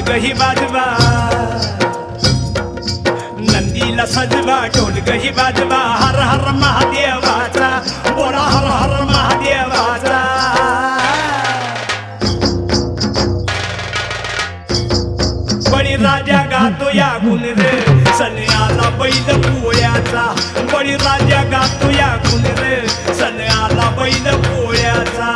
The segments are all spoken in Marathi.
ढोलकही वाजवा नंदीला सजवा ढोलकही वाजवा हर हर महादेवाचा बोला हर हर महादेवाचा बळी राजा गातो या गुण रे. सन्याला बैल पोळ्याचा बळी राजा गातो या गुण रे. सन्याला बैल पोळ्याचा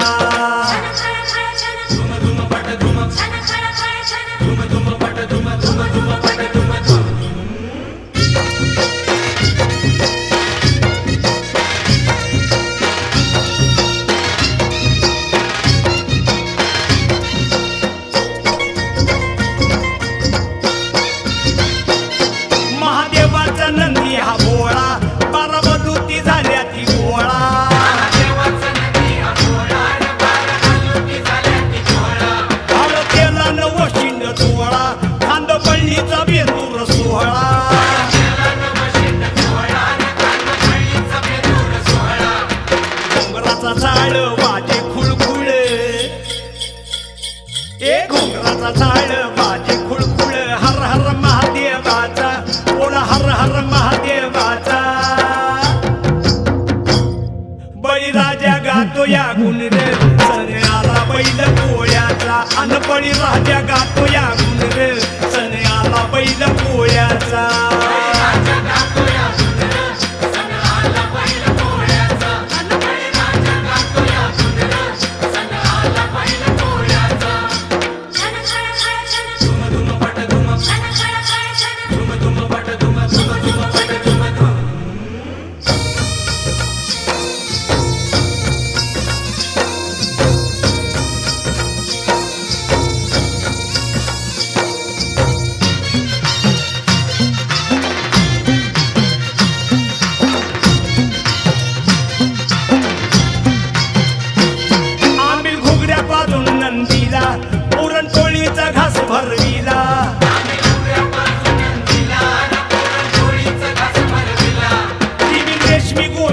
घोंगराचा झाड वाजे खुळखुळ हर हर महादेवाचा. कोण हर हर महादेवाचा. बळीराजा गातो या गुण रे सने आला बैल पोळ्याचा अन बळीराजा गातो या गुण रे सने आला बैल पोळ्याचा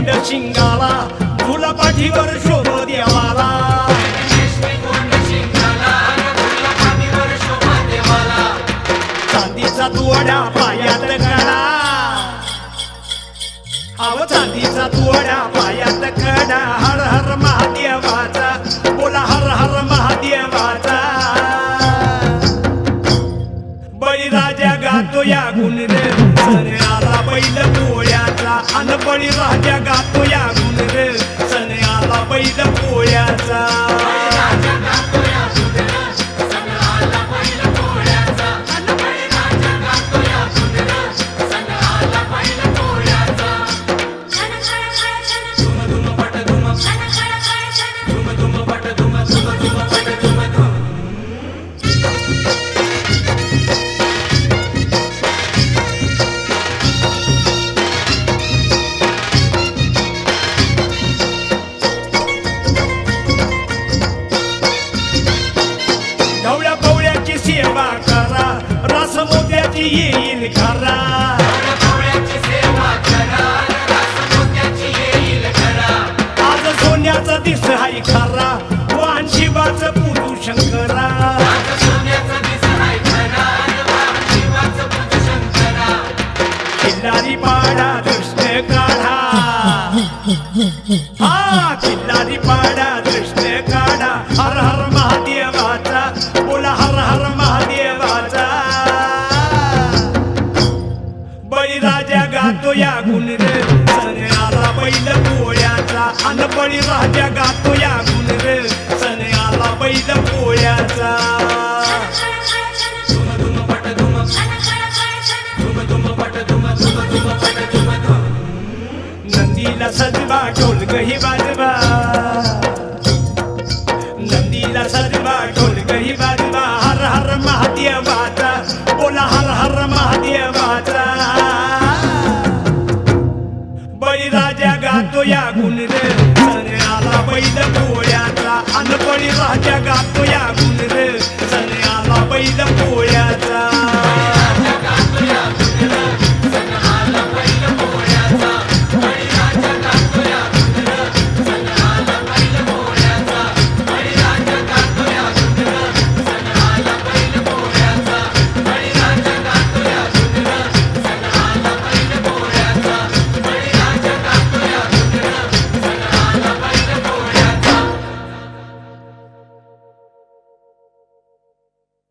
रेशमी गोंड शिंगाला फुला पाठीवर शोभ देवाला. चांदीचा तुवड्या पायात कडा अव चांदीचा तुवडा पायात कडा हर हर महादेवाचा बोला हर हर महादेवाचा. बळीराजा गातो या गुण रे सने आला बैल पोळ्याचा अनपणी राहत्या गातो या गुण रे सने आला बैल पोळ्याचा करा. रस मोत्याची येईल खरा. आज सोन्याचा दिस हाय खरा. वाहन शिवाचं पुरू शंकरा किल्लारी पाडा दृष्ट काढा. हा किल्लारी पाडा दृष्ट काढा. हर हर महादेवाचा. बोला हर हर महादेवाचा या गुण रे सने आला बैल पोळ्याचा. अनपळी राजा गातो या गुण रे सने आला बैल पोळ्याचा. नंदीला सजवा ढोलकही वाजवा I got.